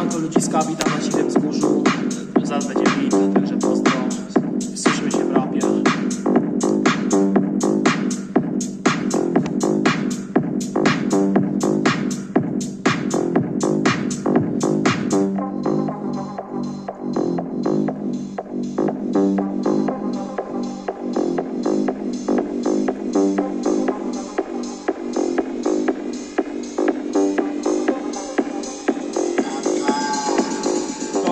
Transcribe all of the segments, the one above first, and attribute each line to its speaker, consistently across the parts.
Speaker 1: Siemanko ludziska, witam na Cichym Wzgórzu. Bit, także pozdro.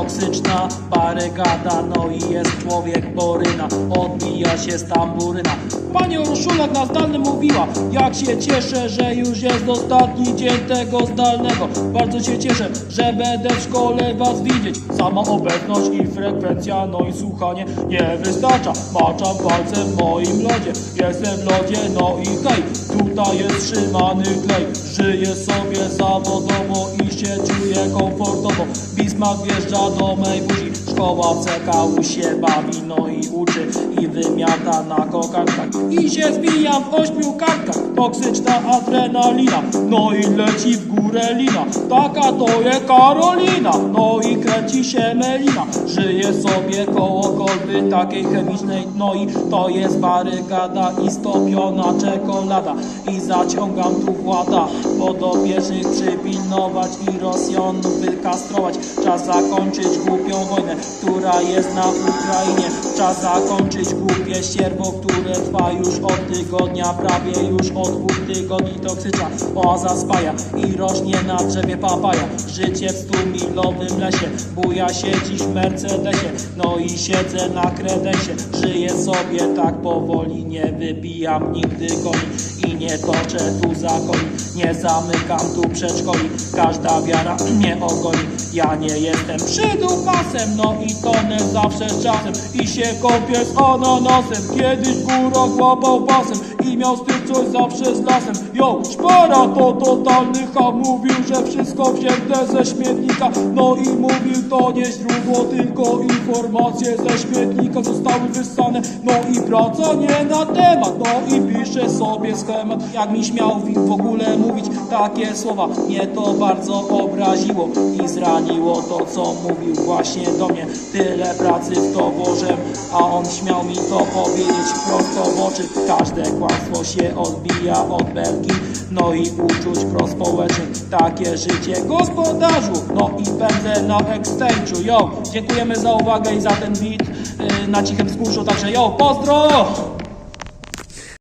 Speaker 1: Toksyczna barykada, no i jest człowiek boryna Odbija się z tamburyna. Pani Urszula na zdalnym mówiła Jak się cieszę, że już jest ostatni dzień tego zdalnego. Bardzo się cieszę, że będę w szkole was widzieć. Sama obecność i frekwencja, no i słuchanie nie wystarcza. Maczam palcem w moim lodzie Jestem w lodzie, no i hej Tutaj jest trzymany klej. Żyję sobie zawodowo i się czuję komfortowo. Bismarck wjeżdża do mej buzi Szkoła w CKU się bawi, no i uczy I wymiata na kokarkach. I się zbijam w ośmiu kartkach Toksyczna adrenalina No i leci w górę lina. Taka to jest Karolina No się melina Żyje sobie koło kolby takiej chemicznej. No i to jest barykada i stopiona czekolada. I zaciągam tu włada Podobieżnych przypilnować i Rosjanów wykastrować. Czas zakończyć głupią wojnę, która jest na Ukrainie. Czas zakończyć głupie ścierwo, które trwa już od tygodnia Prawie już od dwóch tygodni toksyczna oaza spaja I rośnie na drzewie papaja. Życie w stumilowym lesie Buja się dziś w Mercedesie No i siedzę na kredensie Żyję sobie tak powoli Nie wybijam nigdy goni I nie toczę tu zakoni. Nie zamykam tu przedszkoli Każda wiara mnie ogoni. Ja nie jestem przydupasem No i tonę zawsze z czasem. I się kąpię z ananasem Kiedyś górach łapał pasem I miał coś zawsze z lasem. Yo, szpara to totalny ham. Mówił, że wszystko wzięte ze śmietnika. No i mówił to nie źródło Tylko informacje ze śmietnika Zostały wyssane. No i praca nie na temat. No i pisze sobie schemat. Jak mi śmiał w ogóle mówić takie słowa. Mnie to bardzo obraziło I zraniło to co mówił właśnie do mnie. Tyle pracy w to włożyłem A on śmiał mi to powiedzieć prosto w oczy. Każde się odbija od belki. No i uczuć prospołecznych Takie życie gospodarzu. No i pędzę na exchange'u Yo, dziękujemy za uwagę i za ten beat yy, Na cichym wzgórzu Także yo, pozdro!